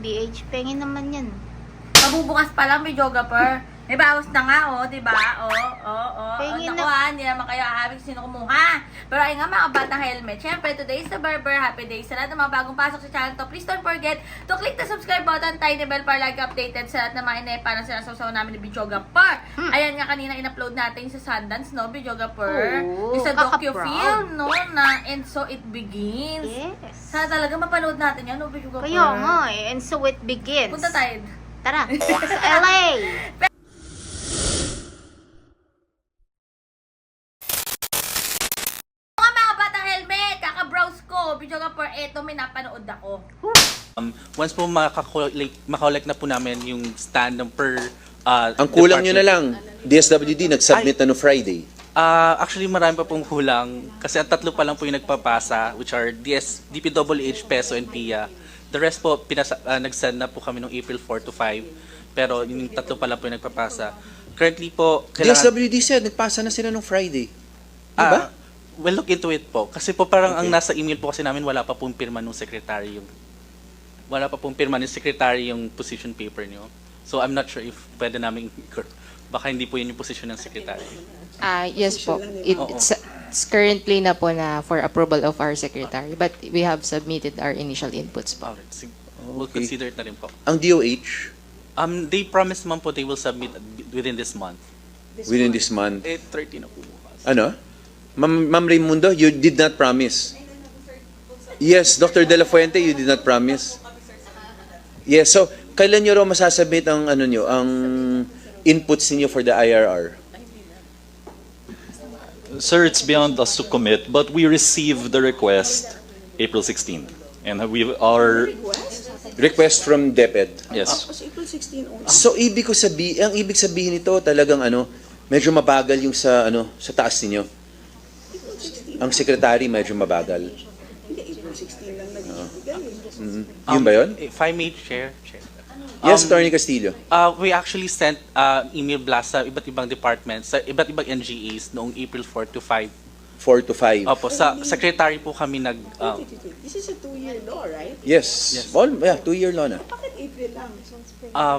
DH, pengin naman yan. Mabubukas pa lang, videographer. May bawas na nga, oh, di ba? Oh, oh, oh. Pengin Naku, na- ah, hindi naman kayo ahabig sino kumuha. Pero ayun nga, mga batang helmet. Siyempre, today is the Barber. Happy day sa lahat ng mga bagong pasok sa channel to. Please don't forget to click the subscribe button, tiny bell para lagi updated sa lahat ng mga inepa na sinasawsaw namin ni videographer. Hmm. Ayan nga, kanina in-upload natin sa Sundance, no, videographer? Oo, Yung sa docu-film, no, na And So It Begins. Yes. Sana talaga mapanood natin yan, no, videographer? Kaya nga eh. And so it begins. Punta tayo. Tara. sa LA. Mga mga batang helmet, kaka-browse ko. Videographer, eto may napanood ako. Um, once po makakolek, makolek na po namin yung stand ng per uh, Ang kulang nyo na department. lang, DSWD nag-submit na no Friday. Ah, actually, marami pa pong kulang. Kasi ang tatlo pa lang po yung nagpapasa, which are DS, DPWH, PESO, and PIA. The rest po, pinasa, ah, nag-send na po kami noong April 4 to 5. Pero yung tatlo pa lang po yung nagpapasa. Currently po, DSWD said, nagpasa na sila nung Friday. Diba? Ah, we'll look into it po. Kasi po parang ang nasa email po kasi namin, wala pa pong pirma ng secretary yung wala pa pong pirma ng secretary yung position paper niyo. So I'm not sure if pwede namin baka hindi po yun yung position ng secretary. Ah, yes po. It, it's, it's currently na po na for approval of our secretary. But we have submitted our initial inputs po. Alright, sig- we'll Okay. consider it na rin po. Ang DOH, Um, they promised naman po they will submit within this month. within this month, Eh, 30 na po bukas. ano? Ma'am Ma'am Raimundo, you did not promise. Yes, Dr. De La Fuente, you did not promise. Yes, so kailan nyo raw masasubmit ang ano nyo, ang inputs niyo for the IRR? Sir, it's beyond us to commit, but we received the request April 16. And we are, Request from DepEd. yes, So ibig ko sabi, ang ibig sabihin nito talagang ano, medyo mabagal yung sa ano, sa taas ninyo. Ang secretary medyo mabagal. Oo. Mhm. Yun ba yun? If I may share, share. Yes, Um, Attorney Castillo. Uh, we actually sent uh, email blast sa iba't ibang departments, sa iba't ibang NGAs noong April 4 to 5. 4 to 5. Opo, sa secretary po kami nag uh, This is a two-year law, right? Yes. Yes. All, yeah, two year law na. Bakit April lang? uh,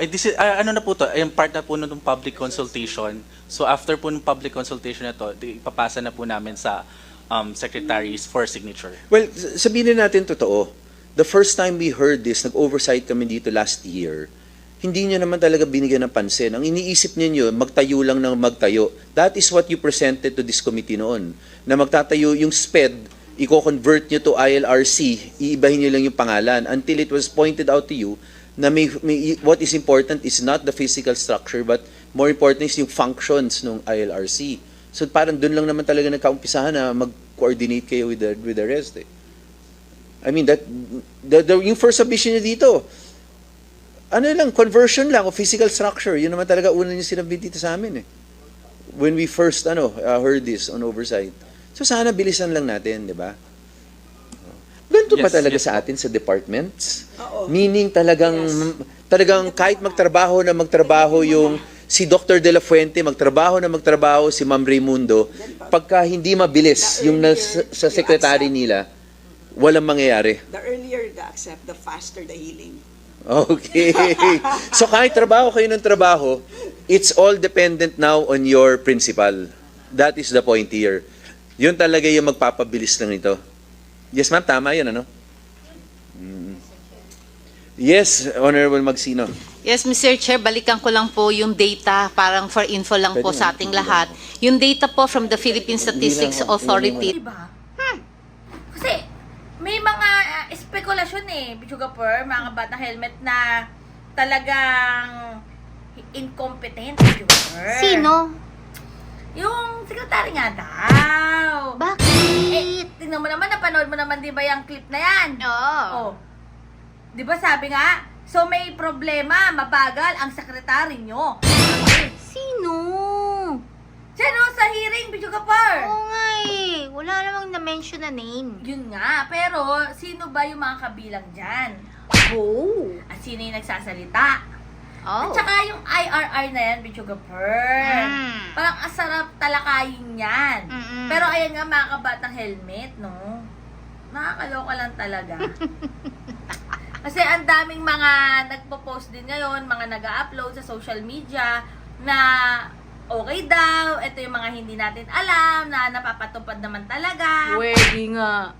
eh, this is, ah, ano na po to, ay part na po nung public consultation. So after po ng public consultation na to, ipapasa na po namin sa um, secretaries for signature. Well, sabihin na natin totoo. The first time we heard this, nag-oversight kami dito last year, hindi nyo naman talaga binigyan ng pansin. Ang iniisip ninyo, magtayo lang ng magtayo. That is what you presented to this committee noon. Na magtatayo yung SPED, i-convert nyo to ILRC, iibahin nyo lang yung pangalan until it was pointed out to you na may, may, what is important is not the physical structure but more important is yung functions ng ILRC. So parang doon lang naman talaga nagkaumpisahan na mag-coordinate kayo with the, with the rest eh. I mean, that, the, the, yung first submission niya dito, ano lang, conversion lang o physical structure. Yun naman talaga una niya sinabi dito sa amin eh. When we first ano, uh, heard this on oversight. So sana bilisan lang natin, di ba? Ganito ba Yes, talaga yes sa atin sa departments? Oo. Meaning talagang Yes. talagang kahit magtrabaho na magtrabaho yung si Dr. De La Fuente, magtrabaho na magtrabaho si Ma'am Raimundo, pagka hindi mabilis yung nas, sa secretary nila, walang mangyayari. The earlier the accept, the faster the healing. Okay. so kahit trabaho kayo ng trabaho, it's all dependent now on your principal. That is the point here. Yun talaga yung magpapabilis lang nito. Yes, ma'am, tama yun, ano? Yes, Honorable Magsino. Yes, Mr. Chair, balikan ko lang po yung data, parang for info lang po Pwede sa nga, ating lahat. Yung data po from the Philippine Statistics lang, Authority. Diba? Hmm. Kasi, may mga uh, spekulasyon eh, Bichugapur, mga batang helmet na talagang incompetent, Bichugapur. Sino? Yung secretary nga daw. Bakit? Eh, tingnan mo naman, napanood mo naman, di ba, yung clip na yan? Oo. Oh. Di ba sabi nga, so may problema, mabagal ang sekretary nyo. Sino? Diyan o, sa hearing, Bichugapur. Oo nga eh. Wala namang na-mention na name. Yun nga, pero sino ba yung mga kabilang dyan? Oh. At sino yung nagsasalita? Oh. At saka yung IRR na yan, Bichugapur. Mm. Parang asarap talakayin yan. Mm-mm. Pero ayan nga, mga kabatang helmet, no? Nakakaloka lang talaga. Kasi ang daming mga nagpo-post din ngayon, mga nag upload sa social media na okay daw, ito yung mga hindi natin alam, na napapatupad naman talaga. Pwede nga.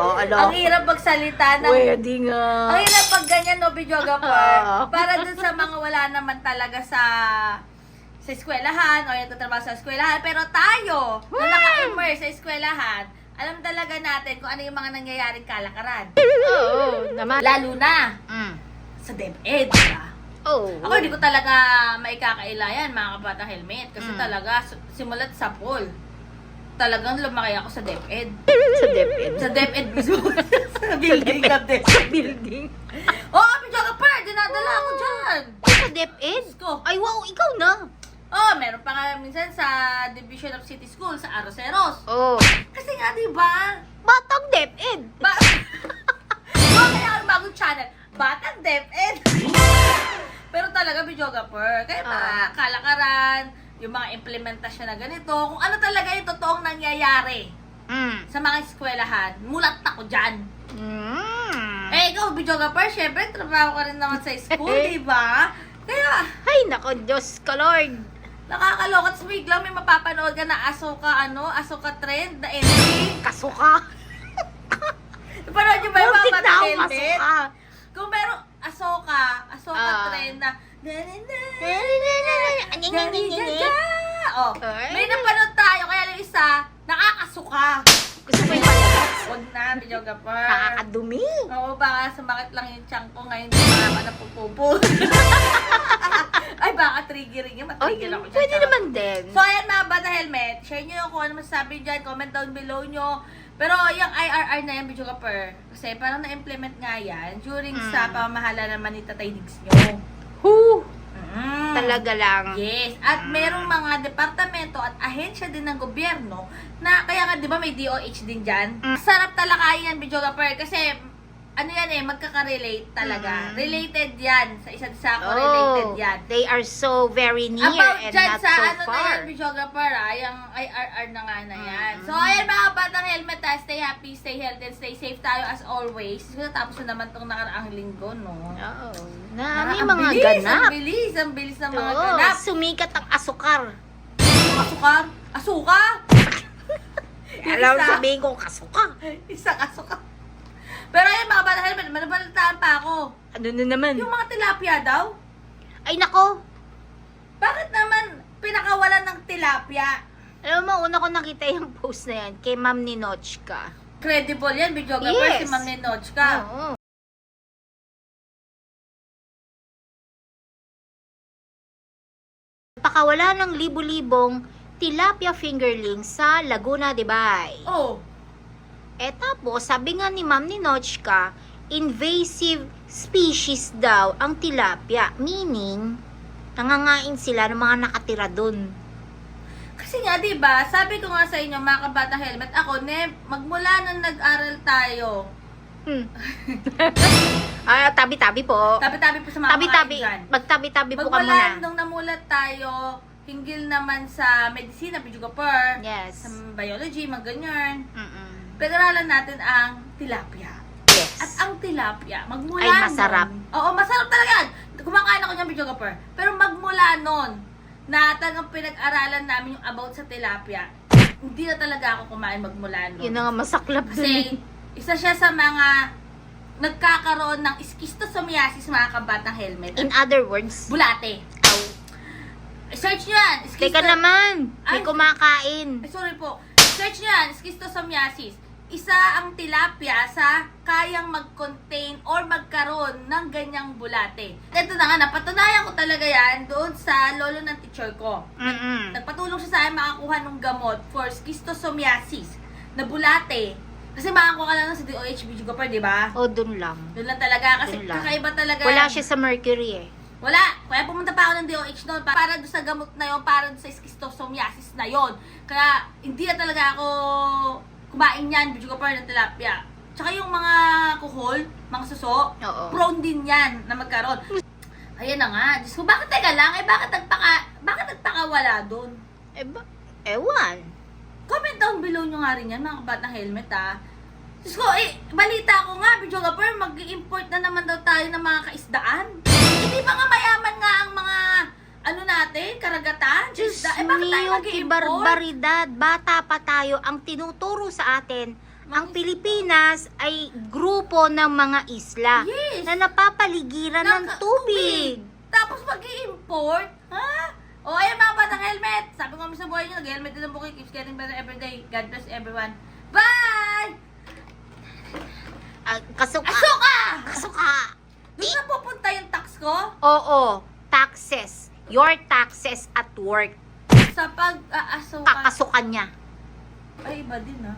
oh, ano? Ang hirap magsalita ng Pwede nga. Ang hirap pag ganyan, no, videographer. Ah. para dun sa mga wala naman talaga sa sa eskwelahan o yung tatrabaho sa eskwelahan. Pero tayo, na naka-immerse sa eskwelahan, alam talaga natin kung ano yung mga nangyayaring kalakaran. Oo, naman. Lalo na Mm. sa DepEd, diba? Oh. Ako hindi ko talaga maikakaila yan, mga kabata helmet. Kasi Mm. talaga, simulat sa pool, talagang lumaki ako sa DepEd. Sa DepEd. Sa DepEd mismo. sa building na DepEd. Building. Oo, oh, videographer, dinadala ako dyan. Sa DepEd? Diyos ko. Ay, wow, ikaw na. Oh, meron pa nga minsan sa Division of City School sa Aroseros. Oh. Kasi nga, di ba? Batang DepEd. Ba oh, kaya ang bagong channel, Batang DepEd. Pero talaga, videographer, kaya mga kalakaran, yung mga implementasyon na ganito, kung ano talaga yung totoong nangyayari Mm. sa mga eskwelahan, mulat ako dyan. Mm. Eh, ikaw, videographer, syempre, trabaho ka rin naman sa school, di ba? Kaya, Ay, nako, Diyos ka, Lord. Nakakaloka. Tapos biglang may mapapanood ka na Asoka, ano, Asoka trend na entry. Kasuka. Napanood nyo ba yung Muntik mga na ako helmet? kasuka. Kung meron Asoka, Asoka Ah. trend na na na na Anyang, na anyang, anyang, na anyang. Oh, Ay. may napanood tayo, kaya lang isa, nakakasuka. Gusto mo yung palabas? Huwag na, videographer. Nakakadumi. Oo, baka sumakit lang yung chunk ko ngayon, pa na pupupo. Ay, matrigger ako dyan. pwede charot. naman din. So, ayan mga bata helmet. Share nyo kung ano masasabi dyan. Comment down below nyo. Pero yung IRR na yan, video kapper. Kasi parang na-implement nga yan during sa Mm. pamamahala naman ni Tatay Diggs nyo. Who? Mm. Talaga lang. Yes. At merong mga departamento at ahensya din ng gobyerno na kaya nga 'di ba may DOH din diyan. Mm. Sarap talakayin yan video kapper kasi ano yan eh magkaka-relate talaga. Mm. Related yan sa isa't isa ko related Oh, yan. they are so very near About and dyan not sa so ano na far. yan, videographer ah, yung IRR na nga na yan. Mm. So, ayan mga batang helmet ah, stay happy, stay healthy, and stay safe tayo as always. So, tapos na naman tong nakaraang linggo, no? Oo. Na, may ang mga bilis, ganap. Ang bilis, ang bilis ng mga Oo, ganap. sumikat ang asukar. Asukar? Asuka? Alam sabihin ko, kasuka. Isang asuka. Pero ayan mga batang helmet, manabalitaan pa ako. Ano na naman? Yung mga tilapia daw, Ay, nako. bakit naman pinakawalan ng tilapia? Alam mo, una ko nakita yung post na yan kay Ma'am Ninochka. Credible yan, videographer, si Yes. Ma'am Nenochka. Oo. Pakawala ng libu-libong tilapia fingerling sa Laguna de Bay. Oh, Eh tapos, sabi nga ni Ma'am Ninochka, invasive species daw ang tilapia. Meaning, nangangain sila ng mga nakatira dun. Kasi nga, di ba sabi ko nga sa inyo, mga kabata helmet, ako, ne, magmula nang nag-aral tayo, Hmm. ah, tabi-tabi po. tabi-tabi po sa mga Tabi-tabi. dyan. Magtabi-tabi po ka Magmula muna. nung namulat tayo, hinggil naman sa medisina, Pijugaper, Yes. sa biology, mga ganyan, Mm-mm. Pinag-aralan natin ang tilapia. Yes. At ang tilapia, magmula Ay, masarap. nun- oo, masarap talaga yan. Kumakain ako ng Pijugaper. Pero magmula nun, na talagang pinag-aralan namin yung about sa tilapia, hindi na talaga ako kumain magmula nun. Yun na nga masaklap dun. Kasi, isa siya sa mga nagkakaroon ng schistosomiasis mga kabatang helmet. In other words, Bulate. Search nyo yan. teka Schisto- naman, may Ay. kumakain. Ay, sorry po. Search nyo yan. Schistosomiasis. Isa ang tilapia sa kayang mag-contain or magkaroon ng ganyang bulate. Ito na nga, napatunayan ko talaga yan doon sa lolo ng teacher ko. Mm-mm. Nagpatulong siya sa akin makakuha ng gamot for schistosomiasis na bulate. Kasi makakuha ka lang ng sa DOH Bijugaper, di ba? O, dun lang. Doon lang talaga. Kasi lang. kakaiba talaga. Wala siya sa Mercury eh. Wala. Kaya pumunta pa ako ng DOH noon pa- para doon sa gamot na yon, para doon sa schistosomiasis na yon. Kaya hindi na talaga ako kumain yan, bidyo pa ng tilapia. Tsaka yung mga kuhol, mga suso, Oo. prone din yan na magkaroon. Ayan na nga. Diyos ko, bakit teka lang? Eh, bakit nagpaka, bakit nagpakawala doon? Eh, ba? Ewan. Comment down below nyo nga rin yan, mga kabat ng helmet ha. Diyos ko, eh, balita ko nga, Bidyo Gapper, mag-import na naman daw tayo ng mga kaisdaan. Hindi ba nga mayaman nga ang mga, ano natin, karagatan? Diyos Isda- eh, bakit tayo mag-i-import? barbaridad. Bata pa tayo. Ang tinuturo sa atin, ang Pilipinas ay grupo ng mga isla Yes. na napapaligiran ng Ng tubig. Tapos mag-i-import? Ha? O, ayan mga batang helmet. Sabi ko kami sa buhay nyo, nag-helmet din ang buki. Keeps getting better every day. God bless everyone. Bye! Ah, kasuka. Asuka! Kasuka. Doon na pupunta yung tax ko? Oo, taxes. Your taxes at work. Sa pag-aasukan. Kakasukan niya. Ay, iba din ah.